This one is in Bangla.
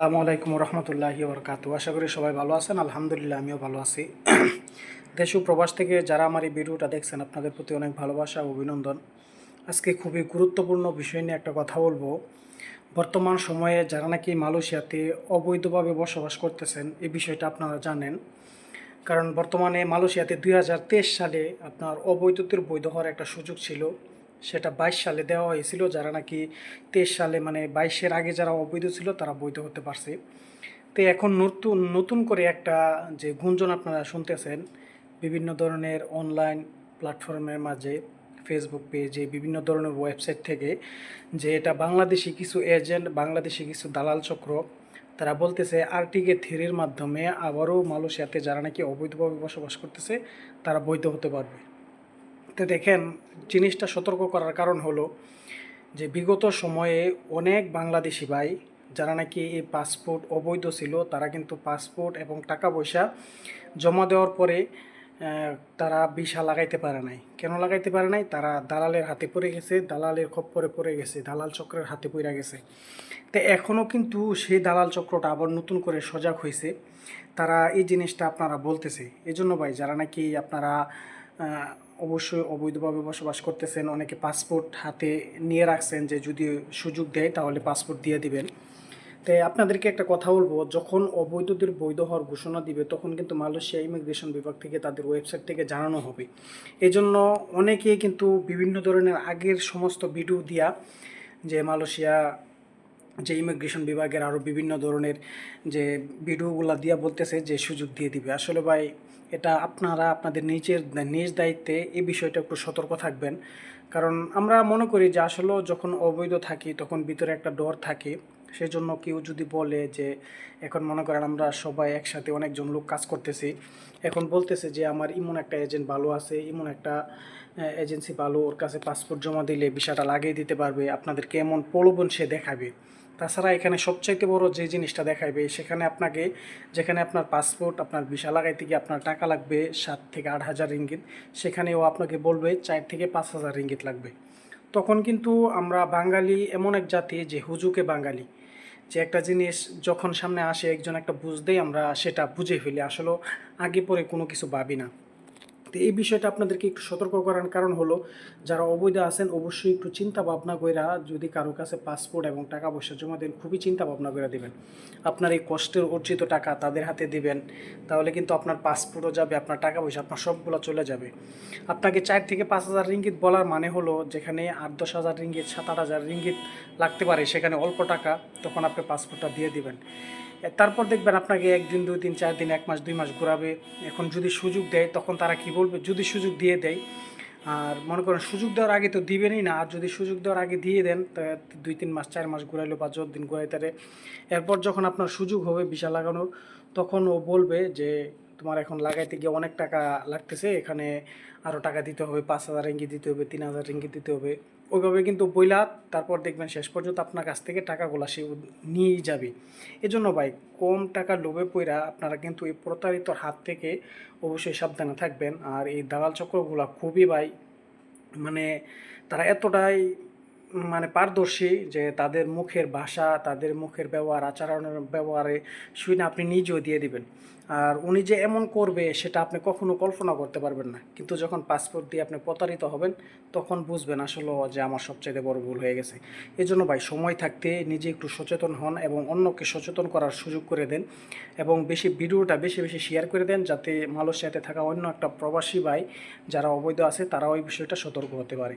আসসালামু আলাইকুম রহমতুল্লাহি বরকাত আশা করি সবাই ভালো আছেন। আলহামদুলিল্লাহ, আমিও ভালো আছি। দেশ ও প্রবাস থেকে যারা আমার এই ভিডিওটা দেখছেন, আপনাদের প্রতি অনেক ভালোবাসা ও অভিনন্দন। আজকে খুবই গুরুত্বপূর্ণ বিষয় নিয়ে একটা কথা বলব। বর্তমান সময়ে যারা নাকি মালয়েশিয়াতে অবৈধভাবে বসবাস করতেছেন, এই বিষয়টা আপনারা জানেন। কারণ বর্তমানে মালয়েশিয়াতে দুই হাজার তেইশ সালে আপনার অবৈধতের বৈধ হওয়ার একটা সুযোগ ছিল। সেটা বাইশ সালে দেওয়া হয়েছিল, যারা নাকি তেইশ সালে মানে বাইশের আগে যারা অবৈধ ছিল তারা বৈধ হতে পারছে। তো এখন নতুন নতুন করে একটা যে গুঞ্জন আপনারা শুনতেছেন, বিভিন্ন ধরনের অনলাইন প্ল্যাটফর্মের মাঝে ফেসবুক পেজে বিভিন্ন ধরনের ওয়েবসাইট থেকে, যে এটা বাংলাদেশি কিছু এজেন্ট বাংলাদেশি কিছু দালাল চক্র, তারা বলতেছে আরটিকে থ্রির মাধ্যমে আবারও মালয়েশিয়াতে যারা নাকি অবৈধভাবে বসবাস করতেছে, তারা বৈধ হতে পারবে। তো দেখেন, জিনিসটা সতর্ক করার কারণ হলো যে বিগত সময়ে অনেক বাংলাদেশি ভাই, যারা নাকি এই পাসপোর্ট অবৈধ ছিল, তারা কিন্তু পাসপোর্ট এবং টাকা পয়সা জমা দেওয়ার পরে তারা ভিসা লাগাইতে পারে নাই। কেন লাগাইতে পারে নাই? তারা দালালের হাতে পড়ে গেছে, দালালের খপ্পরে পড়ে গেছে, দালাল চক্রের হাতে পড়ে গেছে। তো এখনও কিন্তু সেই দালাল চক্রটা আবার নতুন করে সজাগ হয়েছে তারা এই জিনিসটা আপনারা বলতেছে। এই জন্য ভাই, যারা নাকি আপনারা অবশ্যই অবৈধভাবে বসবাস করতেছেন। অনেকে পাসপোর্ট হাতে নিয়ে রাখছেন যে যদি সুযোগ দেয় তাহলে পাসপোর্ট দিয়ে দিবেন। তাই আপনাদেরকে একটা কথা বলব, যখন অবৈধদের বৈধ হওয়ার ঘোষণা দিবে, তখন কিন্তু মালয়েশিয়া ইমিগ্রেশন বিভাগ থেকে তাদের ওয়েবসাইট থেকে জানানো হবে। এই জন্য অনেকে কিন্তু বিভিন্ন ধরনের আগের সমস্ত ভিডিও দিয়া যে মালয়েশিয়া যে ইমিগ্রেশন বিভাগের আরও বিভিন্ন ধরনের যে ভিডিওগুলো দিয়া বলতেছে যে সুযোগ দিয়ে দিবে। আসলে ভাই, এটা আপনারা আপনাদের নিজের নিজ দায়িত্বে এই বিষয়টা একটু সতর্ক থাকবেন। কারণ আমরা মনে করি যে আসলে যখন অবৈধ থাকি তখন ভিতরে একটা ডর থাকে। সেই জন্য কেউ যদি বলে যে, এখন মনে করেন আমরা সবাই একসাথে অনেকজন লোক কাজ করতেছি। এখন বলতেছে যে আমার ইমন একটা এজেন্ট ভালো আছে, ইমন একটা এজেন্সি ভালো, ওর কাছে পাসপোর্ট জমা দিলে বিষয়টা লাগিয়ে দিতে পারবে। আপনাদেরকে এমন প্রলোভন সে দেখাবে। তাছাড়া এখানে সবচাইতে বড় যে জিনিসটা দেখাবে সেখানে আপনাকে যেখানে আপনার পাসপোর্ট আপনার ভিসা লাগাইতে গিয়ে আপনার টাকা লাগবে সাত থেকে আট হাজার রিঙ্গিত সেখানে ও আপনাকে বলবে চার থেকে পাঁচ হাজার রিঙ্গিত লাগবে। তখন কিন্তু আমরা বাঙালি এমন এক জাতি যে হুজুকে বাঙালি। যে একটা জিনিস যখন সামনে আসে, একজন একটা বুঝতেই আমরা সেটা বুঝে ফেলি। আসলে আগে পরে কোনো কিছু ভাবি না। তো এই বিষয়টা আপনাদেরকে একটু সতর্ক করার কারণ হলো, যারা অবৈধ আছেন অবশ্যই একটু চিন্তা ভাবনা কইরা যদি কারও কাছে পাসপোর্ট এবং টাকা পয়সা জমা দেন, খুবই চিন্তা ভাবনা করে দেবেন। আপনার এই কষ্টের অর্জিত টাকা তাদের হাতে দেবেন, তাহলে কিন্তু আপনার পাসপোর্টও যাবে, আপনার টাকা পয়সা, আপনার সবগুলো চলে যাবে। আপনাকে চার থেকে পাঁচ হাজার রিঙ্গিত বলার মানে হলো, যেখানে আট দশ হাজার রিঙ্গিত, সাত আট হাজার রিঙ্গিত লাগতে পারে, সেখানে অল্প টাকা, তখন আপনি পাসপোর্টটা দিয়ে দিবেন। তারপর দেখবেন আপনাকে একদিন, দুই দিন, চার দিন, এক মাস, দুই মাস ঘোরাবে। এখন যদি সুযোগ দেয়, তখন তারা কি বলবে? যদি সুযোগ দিয়ে দেয়, আর মনে করেন সুযোগ দেওয়ার আগে তো দিবেনই না। আর যদি সুযোগ দেওয়ার আগে দিয়ে দেন দুই, তিন মাস, চার মাস ঘুরাইলো বা যত দিন ঘুরাইতে এরপর যখন আপনার সুযোগ হবে ভিসা লাগানোর তখন ও বলবে যে, তোমার এখন লাগাইতে গিয়ে অনেক টাকা লাগতেছে। এখানে আরও টাকা দিতে হবে, পাঁচ হাজার রিঙ্গি দিতে হবে, তিন হাজার রিঙ্গি দিতে হবে। ওইভাবে কিন্তু বইলা তারপর দেখবেন শেষ পর্যন্ত আপনার কাছ থেকে টাকাগুলা সে নিয়েই যাবে। এজন্য ভাই, কম টাকা লোভে পইরা আপনারা কিন্তু এই প্রতারিতর হাত থেকে অবশ্যই সাবধানে থাকবেন। আর এই দালাল চক্রগুলো খুবই ভাই মানে তারা এতটাই মানে পারদর্শী যে তাদের মুখের ভাষা, তাদের মুখের ব্যবহার, আচরণের ব্যবহারে শুনে আপনি নিজেও দিয়ে দিবেন। আর উনি যে এমন করবে সেটা আপনি কখনো কল্পনা করতে পারবেন না। কিন্তু যখন পাসপোর্ট দিয়ে আপনি প্রতারিত হবেন, তখন বুঝবেন আসলে যে আমার সবচেয়ে বড় ভুল হয়ে গেছে। এই জন্য ভাই সময় থাকতে নিজে একটু সচেতন হন এবং অন্যকে সচেতন করার সুযোগ করে দেন এবং বেশি ভিডিওটা বেশি বেশি শেয়ার করে দেন যাতে মালয়েশিয়াতে থাকা অন্য একটা প্রবাসী ভাই যারা অবৈধ আছে তারা ওই বিষয়টা সতর্ক হতে পারে।